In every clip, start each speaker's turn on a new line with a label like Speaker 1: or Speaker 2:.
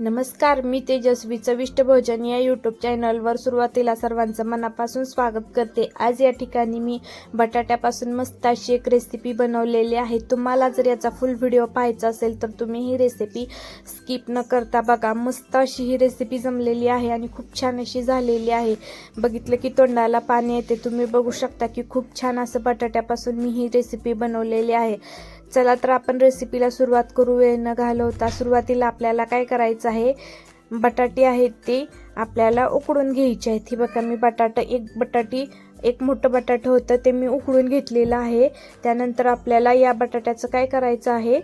Speaker 1: नमस्कार मी तेजस्वी चविष्ट भोजन या यूट्यूब चॅनलवर सुरुवातीला सर्वांचं मनापासून स्वागत करते. आज या ठिकाणी मी बटाट्यापासून मस्त अशी एक रेसिपी बनवलेली आहे. तुम्हाला जर याचा फुल व्हिडिओ पाहायचा असेल तर तुम्ही ही रेसिपी स्किप न करता बघा. मस्त अशी ही रेसिपी जमलेली आहे आणि खूप छान अशी झालेली आहे. बघितलं की तोंडाला पाणी येते. तुम्ही बघू शकता की खूप छान असं बटाट्यापासून मी ही रेसिपी बनवलेली आहे. चला तर आपण रेसिपीला सुरुवात करू. वेळ न घालवता सुरुवातीला आपल्याला काय करायचं आहे. बटाटे आहेत ते आपल्याला उकडून घ्यायचे आहेत ही बघा मी बटाटा एक बटाटी एक मोठं बटाटं होतं ते मी उकडून घेतलेलं आहे. त्यानंतर आपल्याला या बटाट्याचं काय करायचं आहे?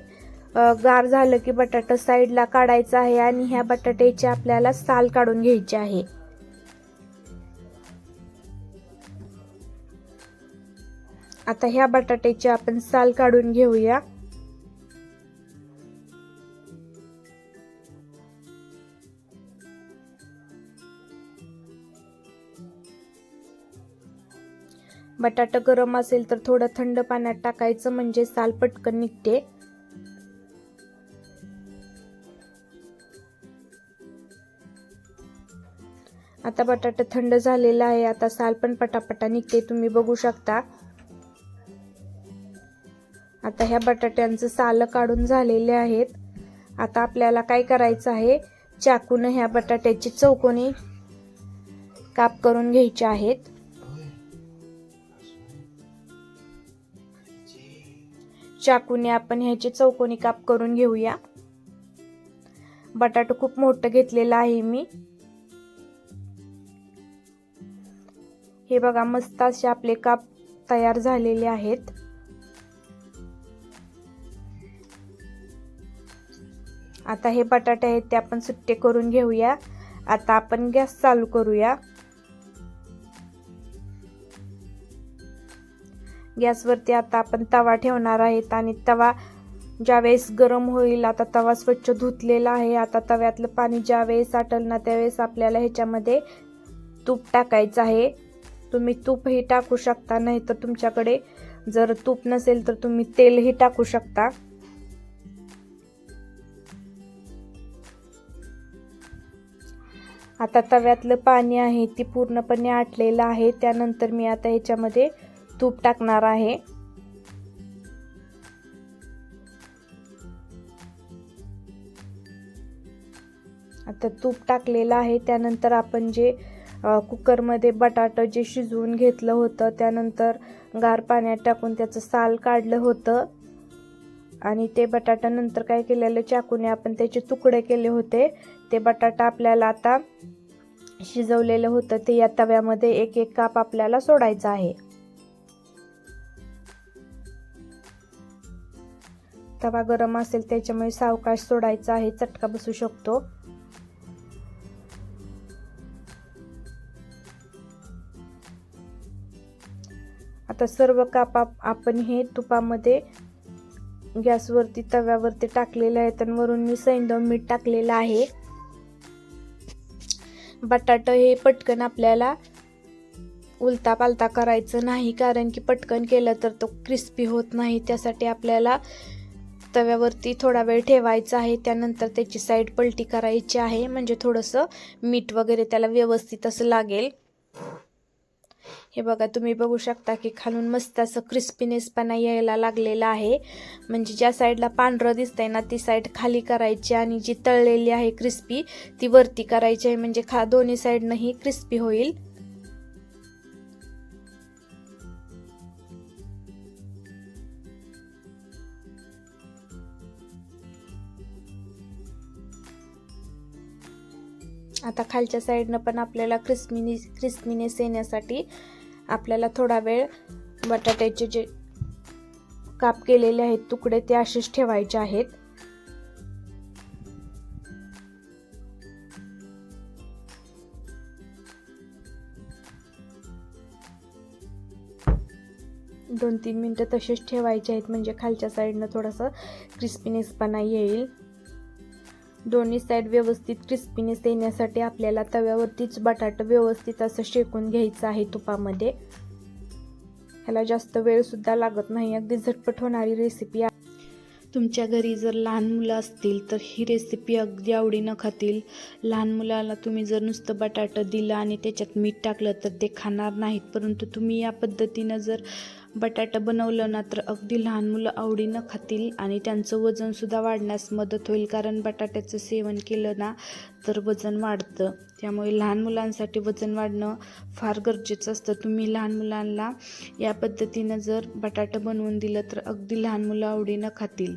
Speaker 1: गार झालं की बटाटा साईडला काढायचं आहे आणि ह्या बटाट्याची आपल्याला साल काढून घ्यायची आहे. आता ह्या बटाट्याची आपण साल काढून घेऊया. बटाटा गरम असेल तर थोडं थंड पाण्यात टाकायचं म्हणजे साल पटकन निघते. आता बटाटा थंड झालेला आहे आता साल पण पटापटा निघते तुम्ही बघू शकता. आता ह्या बटाट्यांचं साल काढून झालेले आहेत. आता आपल्याला काय करायचं आहे चाकून ह्या बटाट्याची चौकोनी काप करून घ्यायचे आहेत. चाकूने आपण ह्याचे चौकोनी काप करून घेऊया. बटाटा खूप मोठं घेतलेलं आहे मी. हे बघा मस्त असे आपले काप तयार झालेले आहेत. आता हे बटाटे आहेत ते आपण सुट्टे करून घेऊया. आता आपण गॅस चालू करूया. गॅसवरती आता आपण तवा ठेवणार आहेत आणि तवा ज्यावेळेस गरम होईल आता तवा स्वच्छ धुतलेला आहे. आता तव्यातलं पाणी ज्यावेळेस आटल ना त्यावेळेस आपल्याला ह्याच्यामध्ये तूप टाकायचं आहे. तुम्ही तूपही टाकू शकता नाही तर तुमच्याकडे जर तूप नसेल तर तुम्ही तेलही टाकू शकता. आता तव्यातलं पाणी आहे ती पूर्णपणे आटलेलं आहे. त्यानंतर मी आता ह्याच्यामध्ये तूप टाकणार आहे. आता तूप टाकलेलं आहे. त्यानंतर आपण जे कुकरमध्ये बटाटं जे शिजवून घेतलं होतं त्यानंतर गार पाण्यात टाकून त्याचं साल काढलं होतं. आणि ते बटाटा नंतर काय केलेलं चाकूने आपण त्याचे तुकडे केले होते. ते बटाटा आपल्याला आता शिजवलेलं होतं. ते या तव्यामध्ये एक एक काप आपल्याला सोडायचं आहे. तवा गरम असेल त्याच्यामुळे सावकाश सोडायचा आहे चटका बसू शकतो. आता सर्व काप आपण हे तुपामध्ये गॅसवरती तव्यावरती टाकलेले आहेत आणि वरून मी सैंदव मीठ टाकलेलं आहे. बटाटा हे पटकन आपल्याला उलता पालता करायचं नाही कारण की पटकन केलं तर तो क्रिस्पी होत नाही. त्यासाठी आपल्याला तव्यावरती थोडा वेळ ठेवायचा आहे. त्यानंतर त्याची साईड पलटी करायची आहे. म्हणजे थोडंसं मीठ वगैरे त्याला व्यवस्थित असं लागेल. हे बघा तुम्ही बघू शकता की खालून मस्त असं क्रिस्पीनेसपणा यायला लागलेला आहे. म्हणजे ज्या साईडला पांढरं दिसतंय ना ती साईड खाली करायची आणि जी तळलेली आहे क्रिस्पी ती वरती करायची आहे. म्हणजे खा दोन्ही साईडनंही क्रिस्पी होईल. आता खालच्या साईडनं पण आपल्याला क्रिस्मिनी क्रिस्मिनेस येण्यासाठी आपल्याला थोडा वेळ बटाट्याचे जे काप केलेले आहेत तुकडे ते असेच ठेवायचे आहेत. दोन तीन मिनटं तसेच ठेवायचे आहेत म्हणजे खालच्या साईडनं थोडंसं क्रिस्पीनेसपणा येईल. दोन्ही साईड व्यवस्थित क्रिस्पीनेस येण्यासाठी आपल्याला तव्यावरतीच बटाटा व्यवस्थित असं शेकून घ्यायचं आहे तुपामध्ये. ह्याला जास्त वेळसुद्धा लागत नाही. अगदी झटपट होणारी रेसिपी तुमच्या घरी जर लहान मुलं असतील तर ही रेसिपी अगदी आवडीनं खातील. लहान मुलाला तुम्ही जर नुसतं बटाटं दिलं आणि त्याच्यात मीठ टाकलं तर ते खाणार नाहीत. परंतु तुम्ही या पद्धतीनं जर बटाटं बनवलं ना तर अगदी लहान मुलं आवडीनं खातील आणि त्यांचं वजनसुद्धा वाढण्यास मदत होईल. कारण बटाट्याचं सेवन केलं ना तर वजन वाढतं. त्यामुळे लहान मुलांसाठी वजन वाढणं फार गरजेचं असतं. तुम्ही लहान मुलांना या पद्धतीनं जर बटाटं बनवून दिलं तर अगदी लहान मुलं आवडीनं खातील.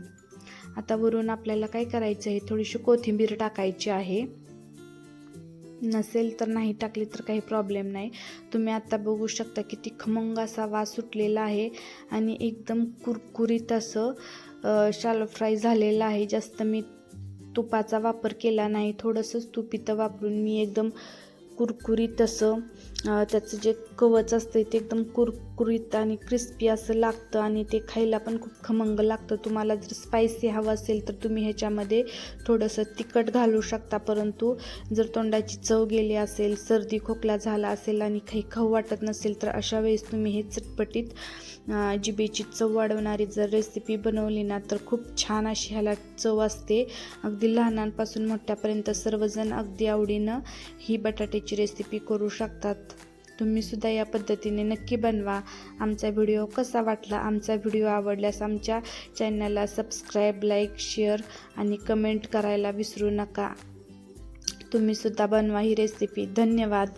Speaker 1: आता वरून आपल्याला काय करायचं आहे? थोडीशी कोथिंबीर टाकायची आहे. नसेल तर नाही टाकली तर काही प्रॉब्लेम नाही. तुम्ही आता बघू शकता किती खमंग असा वास सुटलेला आहे. आणि एकदम कुरकुरीत असं शालो फ्राय झालेलं आहे. जास्त मी तुपाचा वापर केला नाही. थोडंसंच तूप इथं वापरून मी एकदम कुरकुरीत असं त्याचं जे कवच असतं ते एकदम कुरकुरीत आणि क्रिस्पी असं लागतं आणि ते खायला पण खूप खमंग लागतं. तुम्हाला जर स्पायसी हवं असेल तर तुम्ही ह्याच्यामध्ये थोडंसं तिखट घालू शकता. परंतु जर तोंडाची चव गेली असेल सर्दी खोकला झाला असेल आणि काही खाऊ वाटत नसेल तर अशा वेळेस तुम्ही हे चटपटीत जिबेची जिभेची चव वाढवणारी जर रेसिपी बनवली ना तर खूप छान अशी ह्याला चव असते. अगदी लहानांपासून मोठ्यापर्यंत सर्वजण अगदी आवडीनं ही बटाटे बटाट्याची रेसिपी करू शकतात. तुम्ही सुद्धा या पद्धतीने नक्की बनवा. आमचा व्हिडिओ कसा वाटला? आमचा व्हिडिओ आवडल्यास आमच्या चॅनलला सबस्क्राईब लाईक शेअर आणि कमेंट करायला विसरू नका. तुम्ही सुद्धा बनवा ही रेसिपी धन्यवाद.